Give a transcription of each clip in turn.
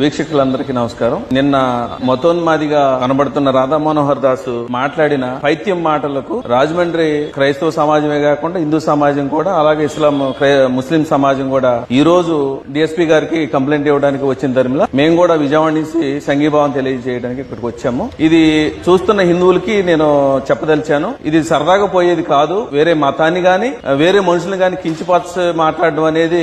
వీక్షకులందరికీ నమస్కారం. నిన్న మతోన్మాదిగా కనబడుతున్న రాధా మనోహర్ దాసు మాట్లాడిన పైత్యం మాటలకు రాజమండ్రి క్రైస్తవ సమాజమే కాకుండా హిందూ సమాజం కూడా అలాగే ఇస్లాం ముస్లిం సమాజం కూడా ఈ రోజు డిఎస్పీ గారికి కంప్లైంట్ ఇవ్వడానికి వచ్చిన ధర్మిలా మేము కూడా విజయవాడ నుంచి సంఘీభావం తెలియజేయడానికి ఇక్కడికి వచ్చాము. ఇది చూస్తున్న హిందువులకి నేను చెప్పదలిచాను. ఇది సరదాగా పోయేది కాదు. వేరే మతాన్ని గాని వేరే మనుషుల్ని గాని కించిపరచ మాట్లాడడం అనేది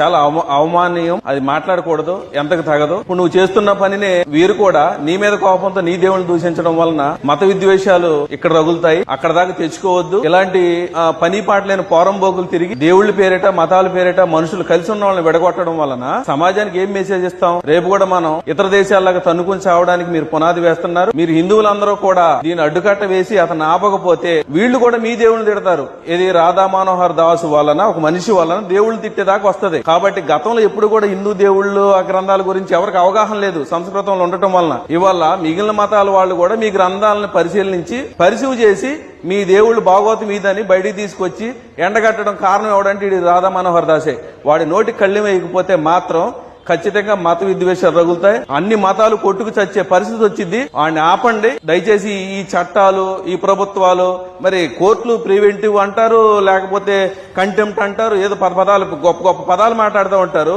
చాలా అవమానీయం. అది మాట్లాడకూడదు. ఎంతకు తగదు. ఇప్పుడు నువ్వు చేస్తున్న పనినే వీరు కూడా నీ మీద కోపంతో నీ దేవుని దూషించడం వలన మత విద్వేషాలు ఇక్కడ రగులుతాయి. అక్కడ దాకా తెచ్చుకోవద్దు. ఇలాంటి ఆ, పని పాటలేని పోరంబోకులు తిరిగి దేవుళ్ళ పేరిట మతాల పేరిట మనుషులు కలిసి ఉన్న వాళ్ళని విడగొట్టడం వలన సమాజానికి ఏం మెసేజ్ ఇస్తాం? రేపు కూడా మనం ఇతర దేశాల్లాగా తన్నుకుని చావడానికి మీరు పునాది వేస్తున్నారు. మీరు హిందువులందరూ కూడా దీని అడ్డుకట్ట వేసి అతను ఆపకపోతే వీళ్ళు కూడా మీ దేవుళ్ళు తిడతారు. ఇది రాధా మనోహర్ దాసు వలన ఒక మనిషి వలన దేవుళ్ళు తిట్టేదాకా వస్తది. కాబట్టి గతంలో ఎప్పుడు కూడా హిందూ దేవుళ్ళు ఆ గ్రంథాల గురించి ఎవరికి అవగాహన లేదు సంస్కృతంలో ఉండటం వలన. ఇవాళ మిగిలిన మతాల వాళ్ళు కూడా మీ గ్రంథాలను పరిశీలించి పరిశీలి చేసి మీ దేవుళ్ళు భాగవతం మీదని బయటికి తీసుకొచ్చి ఎండగట్టడం కారణం ఎవడంటే ఇది రాధా మనోహర్ దాసే. వాడి నోటి కళ్ళెం వేయకపోతే మాత్రం ఖచ్చితంగా మత విద్వేషాలు రగులుతాయి. అన్ని మతాలు కొట్టుకు చచ్చే పరిస్థితి వచ్చింది. వాడిని ఆపండి. దయచేసి ఈ చట్టాలు ఈ ప్రభుత్వాలు మరి కోర్టులు ప్రివెంటివ్ అంటారు లేకపోతే కంటెంప్ట్ అంటారు ఏదో పద పదాలు గొప్ప గొప్ప పదాలు మాట్లాడుతూ ఉంటారు.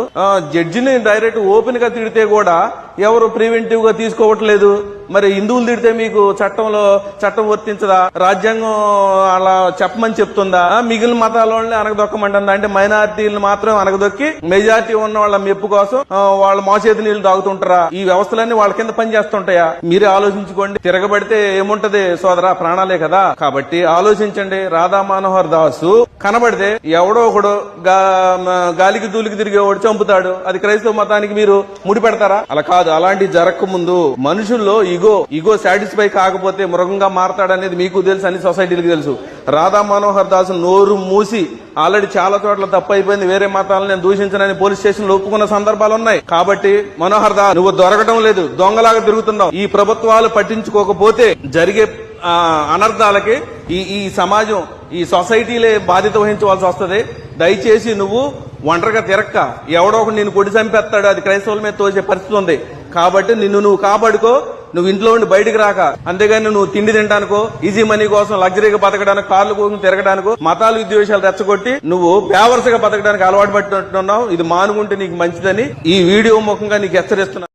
జడ్జిని డైరెక్ట్ ఓపెన్గా తిడితే కూడా ఎవరు ప్రివెంటివ్గా తీసుకోవట్లేదు. మరి హిందువులు తిడితే మీకు చట్టంలో చట్టం వర్తించదా? రాజ్యాంగం అలా చెప్పమని చెప్తుందా? మిగిలిన మతాల వాళ్ళని అనగదొక్కమంటుందా? అంటే మైనారిటీలను మాత్రం అనగదొక్కి మెజారిటీ ఉన్న వాళ్ళ మెప్పు కోసం వాళ్ళ మోసేతి నీళ్ళు తాగుతుంటారా? ఈ వ్యవస్థలన్నీ వాళ్ళ కింద పని చేస్తుంటాయా మీరే ఆలోచించుకోండి. తిరగబడితే ఏముంటది సోదరా? ప్రాణాలే కదా. కాబట్టి ఆలోచించండి. రాధా మనోహర్ దాసు కనబడితే ఎవడో ఒకడు గాలికి దూలికి తిరిగి ఒకటి చంపుతాడు. అది క్రైస్తవ మతానికి మీరు ముడిపెడతారా? అలా కాదు. అలాంటి జరగక ముందు మనుషుల్లో ఇగో ఇగో సాటిస్ఫై కాకపోతే మృగంగా మారతాడనేది మీకు తెలుసు అన్ని సొసైటీలకు తెలుసు. రాధా మనోహర్ దాస్ నోరు మూసి ఆల్రెడీ చాలా చోట్ల తప్పు అయిపోయింది వేరే మతాలను నేను దూషించనని పోలీస్ స్టేషన్లో ఒప్పుకున్న సందర్భాలు ఉన్నాయి. కాబట్టి మనోహర్ దాస్ నువ్వు దొరకడం లేదు దొంగలాగా తిరుగుతున్నావు. ఈ ప్రభుత్వాలు పట్టించుకోకపోతే జరిగే అనర్థాలకి ఈ ఈ సమాజం ఈ సొసైటీలే బాధ్యత వహించవలసి వస్తుంది. దయచేసి నువ్వు ఒంటరిగా తిరక్క. ఎవడో ఒకటి నిన్ను కొడి చంపేస్తాడు అది క్రైస్తవుల మీద తోసే పరిస్థితి ఉంది. కాబట్టి నిన్ను నువ్వు కాపాడుకో నువ్వు ఇంట్లో ఉండి బయటకు రాక. అంతేగాని నువ్వు తిండి తినడానికో ఈజీ మనీ కోసం లగ్జరీగా బతకడానికి కార్లు కోసం తిరగడానికో మతాలు విద్వేషాలు రెచ్చగొట్టి నువ్వు పేవర్స్గా బతకడానికి అలవాటు పట్టున్నావు ఇది మానుకుంటే నీకు మంచిదని ఈ వీడియో ముఖంగా నీకు హెచ్చరిస్తున్నా.